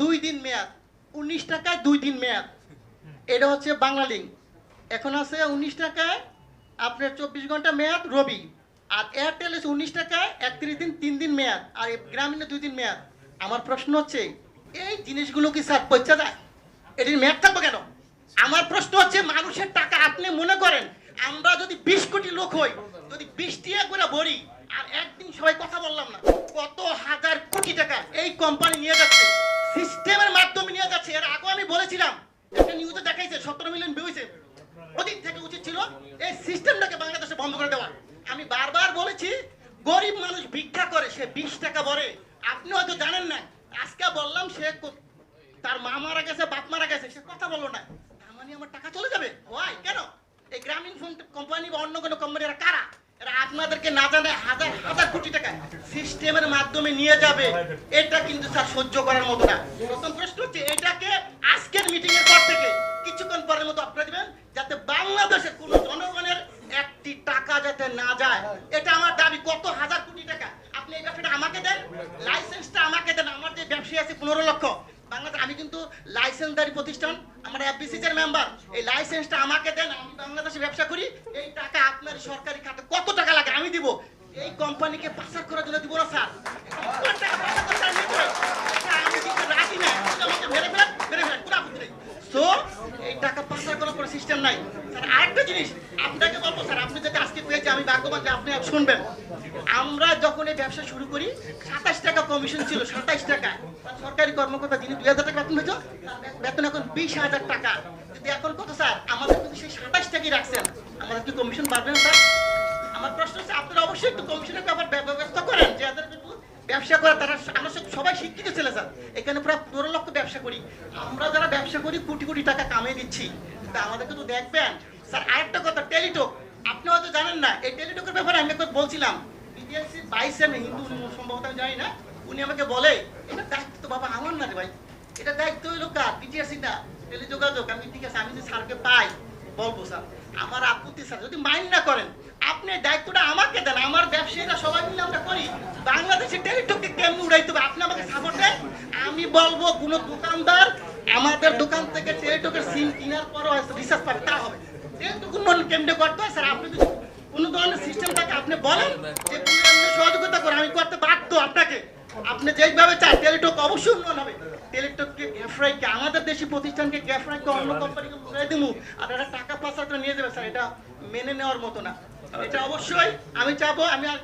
দুই দিন মেয়াদ, উনিশ টাকায় দুই দিন মেয়াদ। এটা হচ্ছে বাংলা লিঙ্ক এখন আছে উনিশ টাকায় আপনার চব্বিশ ঘণ্টা মেয়াদ রবি, আর এয়ারটেল হচ্ছে উনিশ টাকায় একত্রিশ দিন, তিন দিন মেয়াদ, আর গ্রামীণে দুই দিন মেয়াদ। আমার প্রশ্ন হচ্ছে, এই জিনিসগুলো কি স্যার পয়সা যায়? এটির মেয়াদ থাকবে কেন? আমার প্রশ্ন হচ্ছে, মানুষের টাকা আপনি মনে করেন, আমরা যদি বিশ কোটি লোক হই, যদি বিশ টিয়া করে ভরি, আর একদিন সবাই কথা বললাম না, কত হাজার কোটি টাকা এই কোম্পানি নিয়ে যাচ্ছে। মাধ্যমে যাচ্ছে এর আগে আমি বলেছিলাম, একটা নিউজে দেখাইছে, সতেরো মিলিয়ন ভিউ হয়েছে থেকে উচিত ছিল এই সিস্টেমটাকে বাংলাদেশে বন্ধ করে দেওয়া। আমি বারবার বলেছি, গরিব মানুষ ভিক্ষা করে, সে বিশ টাকা ভরে। আপনি হয়তো জানেন না, আজকে বললাম সে তার মা মারা গেছে, বাপ মারা গেছে, সে কথা বলল না। তার মানে আমার টাকা চলে যাবে? ওয়াই কেন? এই গ্রামীণ ফোন কোম্পানি বা অন্য কোনো কোম্পানি এরা কারা? এরা আপনাদেরকে না জানে হাজার হাজার কোটি টাকা সিস্টেমের মাধ্যমে নিয়ে যাবে, এটা কিন্তু স্যার সহ্য করার মতো না। প্রথম প্রশ্ন হচ্ছে, এটাকে আজকের মিটিং এর পর থেকে কিছুক্ষণ পরের মতো আপনারা দিবেন, যাতে বাংলাদেশের কোনো জনগণের একটি টাকা যাতে না যায়। এটা আমার দাবি, কত হাজার কোটি টাকা? আপনি এই ব্যবসাটা আমাকে দেন লাইসেন্সটা আমাকে দেন, আমার যে ব্যবসায়ী আছে পনেরো লক্ষ। বাংলাদেশ আমি কিন্তু লাইসেন্সদারি প্রতিষ্ঠান, আমার এফবিসি এর মেম্বার এই লাইসেন্সটা আমাকে দেন, আমি বাংলাদেশে ব্যবসা করি, এই টাকা আপনার সরকারি খাতে কত টাকা লাগে আমি দিব এই কোম্পানিকে পাচার করার জন্য দিব না, স্যার। আমরা যখন এই ব্যবসা শুরু করি, সাতাশ টাকা কমিশন ছিল টাকা। সরকারি কর্মকর্তা টাকা বিশ হাজার টাকা। যদি এখন কত, স্যার? আমাদের কিন্তু সেই টাকাই রাখছেন। আমাদের কি কমিশন বাড়বে না, স্যার? আমার প্রশ্ন হচ্ছে, আপনারা অবশ্যই একটু কমিশনের ব্যাপার ব্যবস্থা করেন যে ব্যবসা করে, তারা আমরা সবাই শিক্ষিত ছেলে স্যার। এখানে প্রায় পনেরো লক্ষ ব্যবসা করি। আমরা যারা ব্যবসা করি, কোটি কোটি টাকা কামিয়ে দিচ্ছি। তা আমাদেরকে তো দেখবেন। স্যার, আরেকটা কথা, টেলিটক। আপনি হয়তো জানেন না, এই টেলিটকের ব্যাপারে আমি একবার বলছিলাম। বিবিএসসি বাইশে আমি হিন্দু সম্ভবত আমি জানি না, উনি আমাকে বলে, এটা দায়িত্ব তো বাবা আমার না রে ভাই। এটা দায়িত্ব হইল কার? বিটিআরসি না টেলিযোগাযোগ, আমি ঠিক আছে, আমি যদি স্যারকে পাই, বলব স্যার। আমার আপত্তি স্যার, যদি মাইন্ড না করেন আপনি দায়িত্বটা আমাকে দেন, আমার ব্যবসায়ীরা সবাই মিলে আমরা করি। বাংলাদেশের টেলিটককে কেমন উড়াইতে হবে? আপনি আমাকে সাপোর্ট দেন। আমি বলব, কোন দোকানদার আমাদের দোকান থেকে টেলিটকের সিম কেনার পরও রিসার্চ পাবে, তা হবে। টেলিটক উন্নয়ন করতে হয়, স্যার, আপনি যদি কোনো ধরনের সিস্টেম থাকে, আপনি বলেন যে সহযোগিতা করো, আমি করতে বাধ্য আপনাকে। আপনি যেইভাবে চান, টেলিটক অবশ্যই উন্নয়ন হবে টেলিটককে গ্যাফরাইকে প্রতিষ্ঠানকে গ্যাস রাখতে অন্য কোম্পানিকে বুঝাই দিমু। আর একটা টাকা পাঁচ নিয়ে যাবে স্যার এটা মেনে নেওয়ার মতো না। এটা অবশ্যই আমি চাবো আমি আর